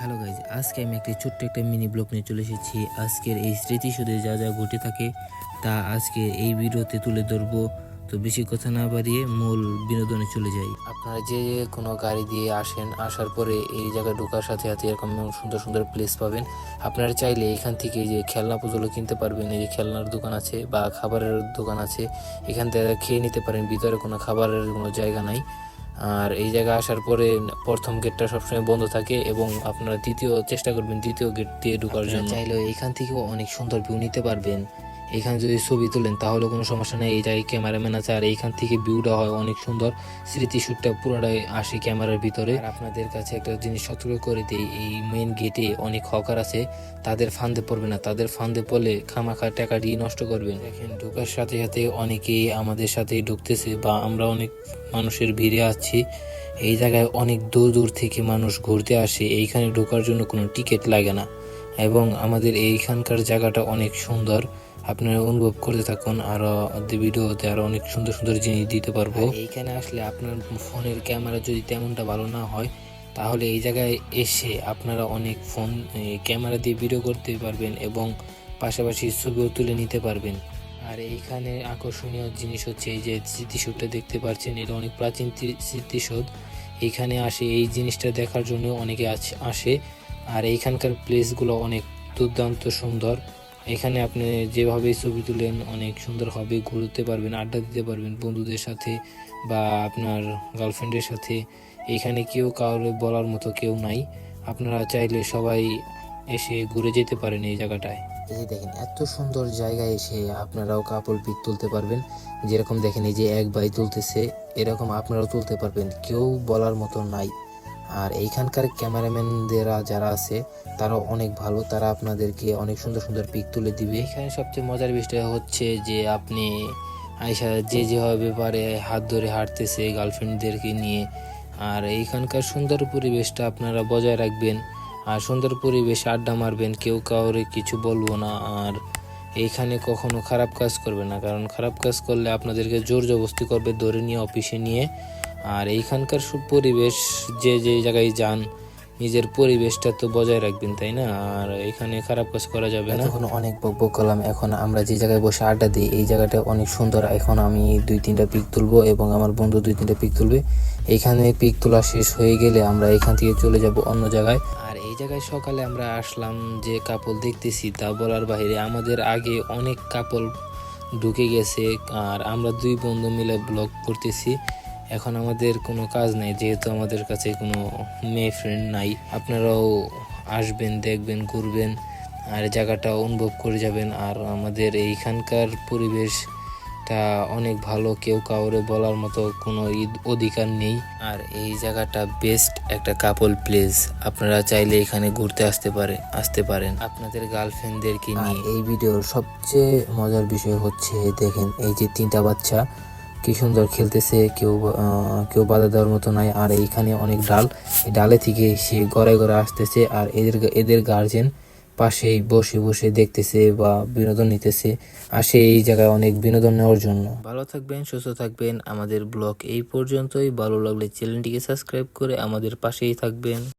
Hello guys আজকে আমি একটি ছোট্ট একটা মিনি ব্লগ নিয়ে চলে এসেছি। আজকের এই স্মৃতিসৌধে যা যা ঘটে থাকে, তা আজকে এই ভিডিওতে তুলে ধরবো। তো বেশি কথা না বাড়িয়ে মূল বিনোদনে চলে যাই। আপনারা যে যে কোনো গাড়ি দিয়ে আসেন, আসার পরে এই জায়গায় ঢোকার সাথে সাথে এরকম সুন্দর সুন্দর প্লেস পাবেন। আপনারা চাইলে এখান থেকে যে খেলনা পুজোগুলো কিনতে পারবেন। এই যে খেলনার দোকান আছে বা খাবারের দোকান আছে, এখান থেকে খেয়ে নিতে পারেন। ভিতরে কোনো খাবারের কোনো জায়গা নাই। আর এই জায়গায় আসার পরে প্রথম গেটটা সবসময় বন্ধ থাকে এবং আপনারা দ্বিতীয় চেষ্টা করবেন দ্বিতীয় গেট দিয়ে ঢুকার জন্য। চাইলে এখান থেকেও অনেক সুন্দর ভিউ নিতে পারবেন। এখানে যদি ছবি তোলেন, তাহলে কোনো সমস্যা নেই। এই জায়গায় ক্যামেরাম্যান আছে আর এইখান থেকে ভিউটা হয় অনেক সুন্দর। স্মৃতিশুটটা পুরোটাই আসে ক্যামেরার ভিতরে। আপনাদের কাছে একটা জিনিস সতর্ক করে দিই, এই মেইন গেটে অনেক হকার আছে, তাদের ফান্দে পড়বে না। তাদের ফান্দে পড়লে খামাখা টাকা দিয়ে নষ্ট করবেন দেখেন, ঢোকার সাথে সাথে অনেকেই আমাদের সাথে ঢুকতেছে, বা আমরা অনেক মানুষের ভিড়ে আছি। এই জায়গায় অনেক দূর দূর থেকে মানুষ ঘুরতে আসে। এইখানে ঢোকার জন্য কোনো টিকিট লাগে না। এবং আমাদের এইখানকার জায়গাটা অনেক সুন্দর। আপনারা অনুভব করতে থাকুন, আরও ভিডিওতে আরও অনেক সুন্দর সুন্দর জিনিস দিতে পারব। এইখানে আসলে আপনার ফোনের ক্যামেরা যদি তেমনটা ভালো না হয়, তাহলে এই জায়গায় এসে আপনারা অনেক ফোন ক্যামেরা দিয়ে ভিডিও করতে পারবেন এবং পাশাপাশি ছবিও তুলে নিতে পারবেন। আর এইখানে আকর্ষণীয় জিনিস হচ্ছে এই যে স্মৃতিসৌধটা দেখতে পাচ্ছেন, এটা অনেক প্রাচীন স্মৃতিসৌধ। এইখানে আসে, এই জিনিসটা দেখার জন্য অনেকে আসে। আর এইখানকার প্লেসগুলো অনেক দুর্দান্ত সুন্দর। এখানে আপনি যেভাবে ছবি তুলেন, অনেক সুন্দরভাবে ঘুরতে পারবেন, আড্ডা দিতে পারবেন বন্ধুদের সাথে বা আপনার গার্লফ্রেন্ডের সাথে। এখানে কেউ কাউরে বলার মতো কেউ নাই। আপনারা চাইলে সবাই এসে ঘুরে যেতে পারেন এই জায়গাটায়। এই দেখেন, এত সুন্দর জায়গায় এসে আপনারাও কাপড় পিক তুলতে পারবেন। যেরকম দেখেন এই যে এক ভাই তুলতেছে, এরকম আপনারাও তুলতে পারবেন। কেউ বলার মতো নাই। আর এইখানকার ক্যামেরাম্যানদেরা যারা আছে তারা অনেক ভালো। তারা আপনাদেরকে অনেক সুন্দর সুন্দর পিক তুলে দিবে। এখানে সবচেয়ে মজার বিষয়টা হচ্ছে যে আপনি আয়সা যে যেভাবে পারে হাত ধরে হাঁটতেছে গার্লফ্রেন্ডদেরকে নিয়ে। আর এইখানকার সুন্দর পরিবেশটা আপনারা বজায় রাখবেন। আর সুন্দর পরিবেশে আড্ডা মারবেন, কেউ কাউরে কিছু বলব না। আর এইখানে কখনো খারাপ কাজ করবে না। কারণ খারাপ কাজ করলে আপনাদেরকে জোর জবস্তি করবে ধরে নিয়ে অফিসে নিয়ে। আর এইখানকার সব পরিবেশ যে যে জায়গায় যান নিজের পরিবেশটা তো বজায় রাখবেন তাই না? আর এখানে খারাপ কাজ করা যাবে না। এখন অনেক বক বক করলাম এখন আমরা যে জায়গায় বসে আড্ডা দিই এই জায়গাটা অনেক সুন্দর। এখন আমি দুই তিনটা পিক তুলবো এবং আমার বন্ধু দুই তিনটা পিক তুলবে। এইখানে পিক তোলা শেষ হয়ে গেলে আমরা এখান থেকে চলে যাব অন্য জায়গায়। আর এই জায়গায় সকালে আমরা আসলাম যে কাপল দেখতেছি তা বলার বাইরে আমাদের আগে অনেক কাপল ঢুকে গেছে। আর আমরা দুই বন্ধু মিলে ব্লগ করতেছি। এখন আমাদের কোনো কাজ নাই যেহেতু আমাদের কাছে কোনো মেয়ে ফ্রেন্ড নাই আপনারাও আসবেন দেখবেন ঘুরবেন আর জায়গাটা অনুভব করে যাবেন। আর আমাদের এইখানকার পরিবেশটা অনেক ভালো কেউ কাউরে বলার মতো কোনো ঈদ অধিকার নেই। আর এই জায়গাটা বেস্ট একটা কাপল প্লেস আপনারা চাইলে এখানে ঘুরতে আসতে পারে আসতে পারেন। আপনাদের গার্লফ্রেন্ডদেরকে নিয়ে। এই ভিডিওর সবচেয়ে মজার বিষয় হচ্ছে দেখেন এই যে তিনটা বাচ্চা কি সুন্দর খেলতেছে, কেউ কেউ বাধা দেওয়ার মতো নাই। আর এইখানে অনেক ডাল। এই ডালে থেকে সে গড়ে গড়ে আসতেছে আর এদের এদের গার্জেন পাশেই বসে বসে দেখতেছে বা বিনোদন নিতেছে। আসে এই জায়গায় অনেক বিনোদন নেওয়ার জন্য। ভালো থাকবেন, সুস্থ থাকবেন। আমাদের ব্লগ এই পর্যন্তই। ভালো লাগলে চ্যানেলটিকে সাবস্ক্রাইব করে আমাদের পাশেই থাকবেন।